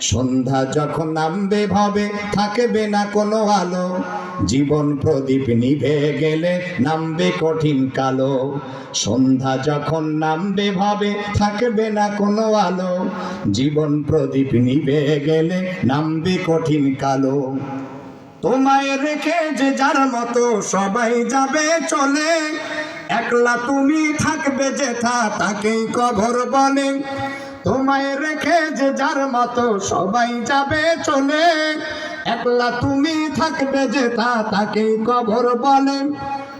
সন্ধ্যা যখন নামবে, ভবে থাকবে না কোনো আলো। জীবন প্রদীপ নিভে গেলে নামবে কঠিন কালো। সন্ধ্যা যখন নামবে, ভবে থাকবে না কোনো আলো। জীবন প্রদীপ নিভে গেলে নামবে কঠিন কালো। তোমায় রেখে যে যার মতো সবাই যাবে চলে, একলা তুমি থাকবে যেথা তাকেই কবর বলে। তোমায় রেখে যে যার মতো সবাই যাবে চলে। একলা তুমি থাকবে যে তা তাকে কবর বলে।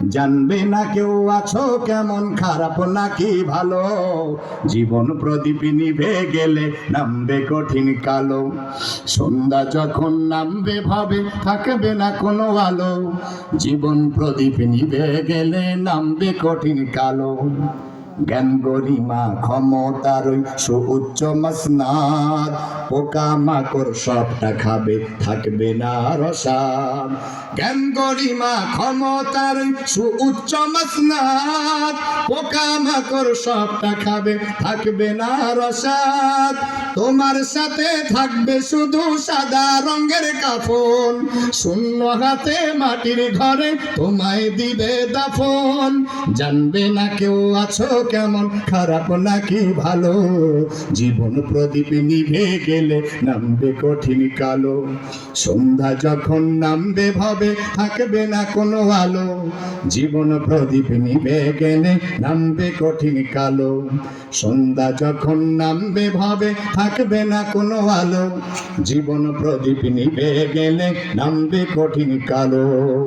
জানবে না কেউ আছো কেমন, খারাপ নাকি ভালো। জীবন প্রদীপ নিভে গেলে নামবে কঠিন কালো। সন্ধ্যা যখন নামবে ভাবে, থাকবে না কোনো আলো। জীবন প্রদীপ নিভে গেলে নামবে কঠিন কালো। জ্ঞান গরিমা ক্ষমতার সুউচ্চ মসনাদ। পোকা মাকড় সবটা খাবে, থাকবে না রসাদ। জ্ঞান গরিমা ক্ষমতার সুউচ্চ মসনাদ। পোকা মাকড় সবটা খাবে, থাকবে না রসাদ। তোমার সাথে থাকবে শুধু সাদা রঙের কাফন। শূন্য হাতে মাটির ঘরে তোমায় দিবে দাফন। জানবে না কেউ আছো কেমন? খারাপ নাকি ভালো? জীবন প্রদীপ নিভে গেলে নামবে কঠিন কালো। সন্ধ্যা যখন নামবে, ভাবে, থাকবে না কোনো আলো। জীবন প্রদীপ নিভে গেলে নামবে কঠিন কালো। সন্ধ্যা যখন নামবে, ভাবে, থাকবে না কোনো আলো। জীবন প্রদীপ নিভে গেলে নামবে কঠিন কালো।